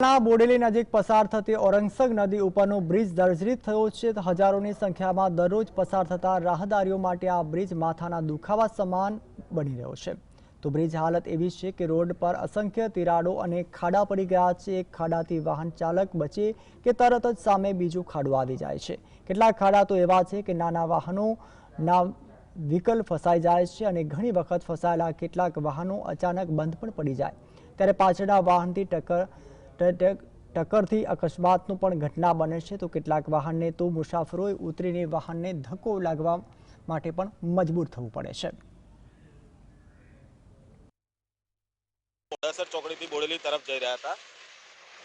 બોડેલી નજીક પસાર થતી ઓરંગસંગ નદી ઉપરનો બ્રિજ દર્જરીત થયો છે. હજારોની સંખ્યામાં દરરોજ પસાર થતા રાહદારીઓ માટે આ બ્રિજ માથાના દુખાવા સમાન બની રહ્યો છે. તો બ્રિજ હાલત એવી છે કે રોડ પર અસંખ્ય તિરાડો અને ખાડા પડી ગયા છે. એક ખાડાથી વાહન ચાલક બચે કે તરત જ સામે બીજું ખાડું આવી જાય છે. કેટલાક ખાડા તો એવા છે કે નાના વાહનો, ના વ્હીકલ ફસાઈ જાય છે અને ઘણી વખત ફસાયેલા કેટલાક વાહનો અચાનક બંધ પણ પડી જાય. ત્યારે પાછળના વાહનથી ટક્કર ટક્કરથી અકસ્માતનું પણ ઘટના બને છે. તો કેટલાક વાહનને તો મુસાફરોએ ઉતરીને વાહનને ધક્કો લાગવા માટે પણ મજબૂર થવું પડે છે. મોડાસર ચોકડીથી બોડેલી તરફ જઈ રહ્યા હતા.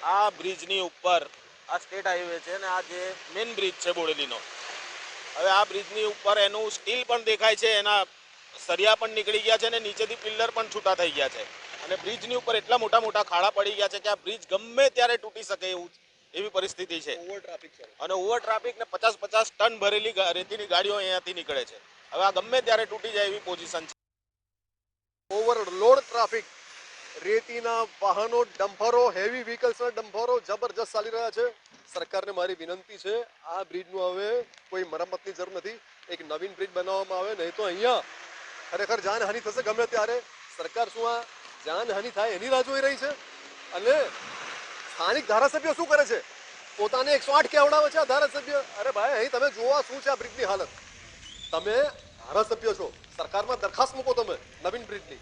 આ બ્રિજની ઉપર, આ સ્ટેટ હાઈવે છે ને આ જે મેઇન બ્રિજ છે બોડેલીનો. હવે આ બ્રિજની ઉપર એનું સ્ટીલ પણ દેખાય છે. એના સરિયા પણ નીકળી ગયા છે અને નીચેથી પિલ્લર પણ છૂટા થઈ ગયા છે. અને બ્રિજની ઉપર એટલા મોટા મોટા ખાડા પડી ગયા છે કે આ બ્રિજ ગમે ત્યારે તૂટી શકે એવું એવી પરિસ્થિતિ છે. અને ઓવર ટ્રાફિક ને પચાસ પચાસ ટન ભરેલી રેતીની ગાડીઓ અહીંયાથી નીકળે છે. હવે આ ગમે ત્યારે તૂટી જાય એવી પોઝિશન છે. ઓવરલોડ ટ્રાફિક રેતીના વાહનો ડમ્પરો હેવી વ્હીકલ્સના ડમ્પરો જબરજસ્ત ચાલી રહ્યા છે. સરકારને મારી વિનંતી છે આ બ્રિજનું હવે કોઈ મરમ્મતની જરૂર નથી. એક નવીન બ્રિજ બનાવવામાં આવે નહીં તો અહીંયા ખરેખર જાનહાનિ થશે ગમે ત્યારે. સરકાર શું આ જાનહાનિ થાય એની રાહ જોઈ રહી છે. અને સ્થાનિક ધારાસભ્યો શું કરે છે? પોતાને એકસો આઠ કેવડાવે છે આ ધારાસભ્ય? અરે ભાઈ, અહીં તમે જોવા શું છે આ બ્રિજની હાલત? તમે ધારાસભ્ય છો. સરકારમાં દરખાસ્ત મૂકો તમે, નવીન બ્રિજની.